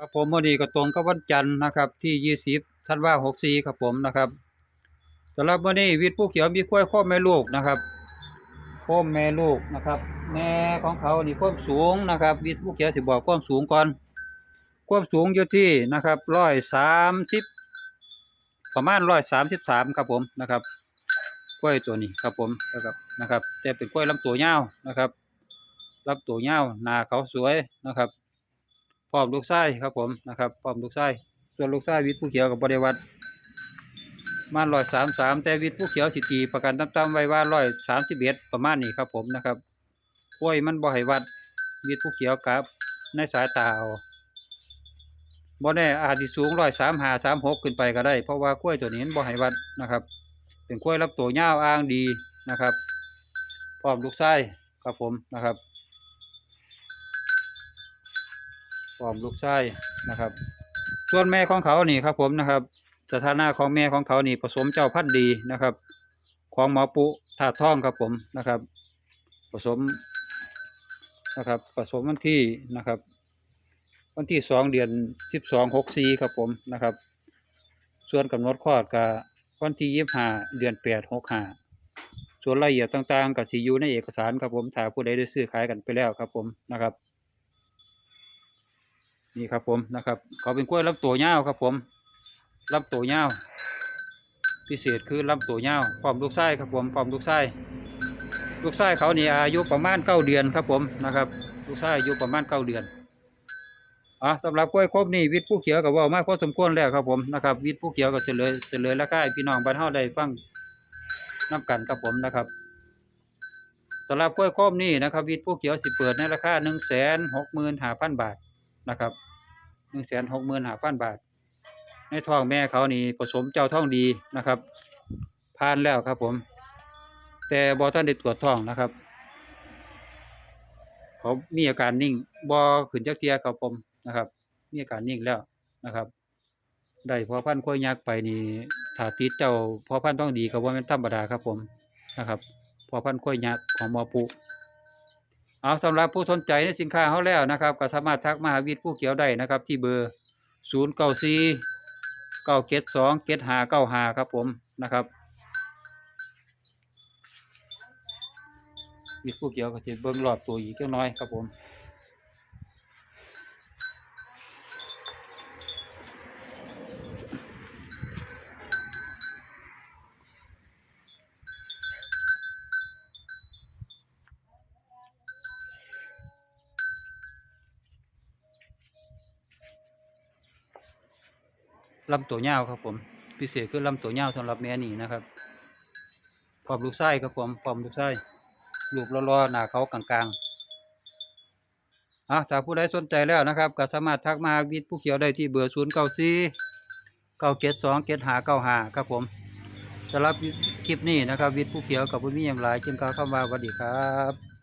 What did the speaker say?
ครับผมวันนี้ก็ตรงกับวันจันทร์นะครับที่ยี่สิบธันวาหกสี่ครับผมนะครับสำหรับวันนี้วิทย์ผู้เขียวมีกล้วยข้อแม่ลูกนะครับข้อแม่ลูกนะครับ แม่ของเขานี่ความสูงนะครับ วิทย์ผู้เขียวสิบอกความสูงก่อน ความสูงอยู่ที่นะครับร้อยสามสิบประมาณร้อยสามสิบสามครับผมนะครับกล้วยตัวนี้ครับผมนะครับนะครับ แต่เป็นกล้วยลำตัวยาวนะครับลำตัวยาวหน้าเขาสวยนะครับ ร้อมลูกไส้ครับผมนะครับพร้อมลูกไส้ส่วนลูกไส้วิทย์ผู้เขียวกับบริวัตมาร้อยสามสามแต่วิทย์ผู้เขียวสิตีประกันตั้มๆไว้ว่าร้อยสามสิบเอ็ดประมาณนี้ครับผมนะครับกล้วยมันบ่ให้วัดวิทย์ผู้เขียวกับในสายตาเอาบ่แน่อาจสิสูงร้อยสามหาสามหกขึ้นไปก็ได้ เพราะว่ากล้วยตัวนี้บ่ให้วัดนะครับ เป็นกล้วยรับตัวยาอ้างดีนะครับพร้อมลูกไส้ครับผมนะครับ พร้อมลูกชายนะครับ ส่วนแม่ของเขานี่ครับผมนะครับ สถานะของแม่ของเขานี่ผสมเจ้าพันธุ์ดีนะครับ ของหมอปุถาดท่องครับผมนะครับ ผสมนะครับ ผสมวันที่นะครับ วันที่สองเดือนสิบสองหกสี่ครับผมนะครับ ส่วนกำหนดคลอดกับวันที่ยี่ห้าเดือนแปดหกห้าส่วนรายละเอียดต่างๆกับสียูในเอกสารครับผมถ้าผู้ใดได้ซื้อขายกันไปแล้วครับผมนะครับ นี่ครับผมนะครับ เขาเป็นกล้วยลำตัวยาวครับผมลำตัวยาวพิเศษคือลำตัวยาวพร้อมลูกไส้ครับผมพร้อมลูกไส้ลูกไส้เขานี่อายุประมาณเก้าเดือนครับผมนะครับ ลูกไส้อายุประมาณเก้าเดือนอะสำหรับกล้วยครบนี่วิทย์ผู้เขียวกับว่ามากพอสมควรแล้วครับผมนะครับวิทย์ผู้เขียวก็เฉลยเฉลยราคาพี่น้องบ้านเฮาได้ฟังน้กันครับผมนะครับสำหรับกล้วยครบนี่นะครับวิทย์ผู้เขียวสิเปิดในราคาหนึ่งแสนหกหมื่นห้าพันบาทนะครับ นึ่งแสนหกหมื่นห้าพันบาท ในท้องแม่เขานี่ผสมเจ้าท้องดีนะครับผ่านแล้วครับผม แต่บอท่านได้ตรวจท้องนะครับ เขามีอาการนิ่งบอขึ้นจักเทียครับผมนะครับ มีอาการนิ่งแล้วนะครับได้พอพันธุ์กล้วยยักษ์ไปนี่ถาติดเจ้าพอพันธุ์ต้องดีก็ว่าเป็นธรรมดาครับผมนะครับ พอพันธุ์กล้วยยักษ์ของมอปุ เอาสำหรับผู้สนใจในสินค้าเขาแล้วนะครับ ก็สามารถทักมาหาวิทย์ผู้เขียวได้นะครับ ที่เบอร์ 0 9 4 9 7 2 7 5 9 5 ครับผมนะครับวิทย์ผู้เขียวก็จะเบิ้งรอบตัวอีกเล็กน้อยครับผม ลำตัวยาวครับผม พิเศษคือลำตัวยาวสำหรับแม่นี่นะครับพร้อมลูกไส้ครับผมพร้อมลูกไส้ลูกรอๆหนาเขากลางๆอะถ้าผู้ใดสนใจแล้วนะครับก็สามารถทักมาหาวิทย์ผู้เขียวได้ที่เบอร์ศูนย์เก้าสี่เก้าเจ็ดสองเจ็ดหาเก้าหาครับผมสำหรับคลิปนี้นะครับวิทย์ผู้เขียวกับผู้มีอย่างไรจึงกล่าวคำว่าสวัสดีครับ